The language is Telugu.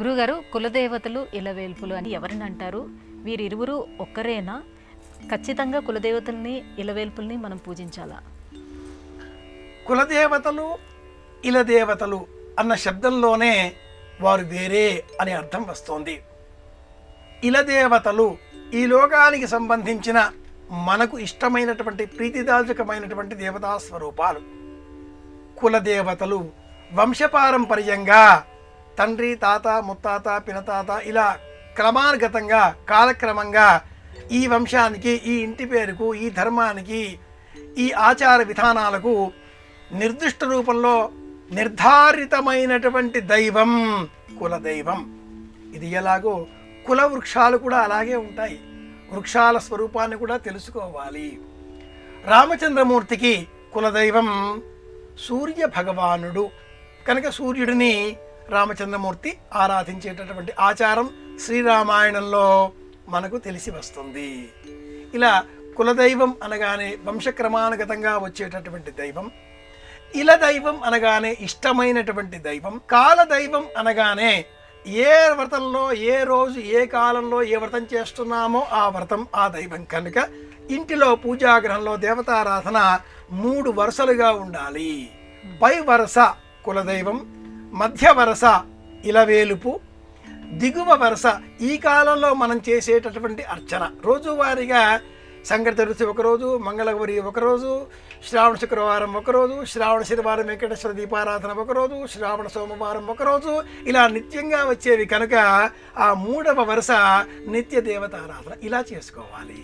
గురుగారు కులదేవతలు ఇలవేల్పులు అని ఎవరిని అంటారు? వీరిరువురు ఒక్కరేనా? ఖచ్చితంగా కులదేవతల్ని ఇలవేల్పుల్ని మనం పూజించాలా? కులదేవతలు ఇలదేవతలు అన్న శబ్దంలోనే వారు వేరే అనే అర్థం వస్తోంది. ఇలదేవతలు ఈ లోకానికి సంబంధించిన మనకు ఇష్టమైనటువంటి ప్రీతిదాయకమైనటువంటి దేవతా స్వరూపాలు. కులదేవతలు వంశపారంపర్యంగా తండ్రి తాత ముత్తాత పినతాత ఇలా క్రమానుగతంగా కాలక్రమంగా ఈ వంశానికి ఈ ఇంటి పేరుకు ఈ ధర్మానికి ఈ ఆచార విధానాలకు నిర్దిష్ట రూపంలో నిర్ధారితమైనటువంటి దైవం కులదైవం. ఇది ఎలాగో కుల వృక్షాలు కూడా అలాగే ఉంటాయి. వృక్షాల స్వరూపాన్ని కూడా తెలుసుకోవాలి. రామచంద్రమూర్తికి కులదైవం సూర్య భగవానుడు కనుక సూర్యుడిని రామచంద్రమూర్తి ఆరాధించేటటువంటి ఆచారం శ్రీరామాయణంలో మనకు తెలిసి వస్తుంది. ఇలా కులదైవం అనగానే వంశక్రమానుగతంగా వచ్చేటటువంటి దైవం ఇల దైవం అనగానే ఇష్టమైనటువంటి దైవం కాల దైవం అనగానే ఏ వ్రతంలో ఏ రోజు ఏ కాలంలో ఏ వ్రతం చేస్తున్నామో ఆ వ్రతం ఆ దైవం కనుక ఇంటిలో పూజాగ్రహంలో దేవతారాధన మూడు వరుసలుగా ఉండాలి. పై వరుస కులదైవం మధ్య వరస ఇలవేలుపు దిగువ వరుస ఈ కాలంలో మనం చేసేటటువంటి అర్చన. రోజువారీగా సంగతి రుచి ఒకరోజు మంగళగౌరి ఒకరోజు శ్రావణ శుక్రవారం ఒకరోజు శ్రావణ శనివారం వెంకటేశ్వర దీపారాధన ఒకరోజు శ్రావణ సోమవారం ఒకరోజు ఇలా నిత్యంగా వచ్చేవి కనుక ఆ మూడవ వరుస నిత్య దేవతారాధన. ఇలా చేసుకోవాలి.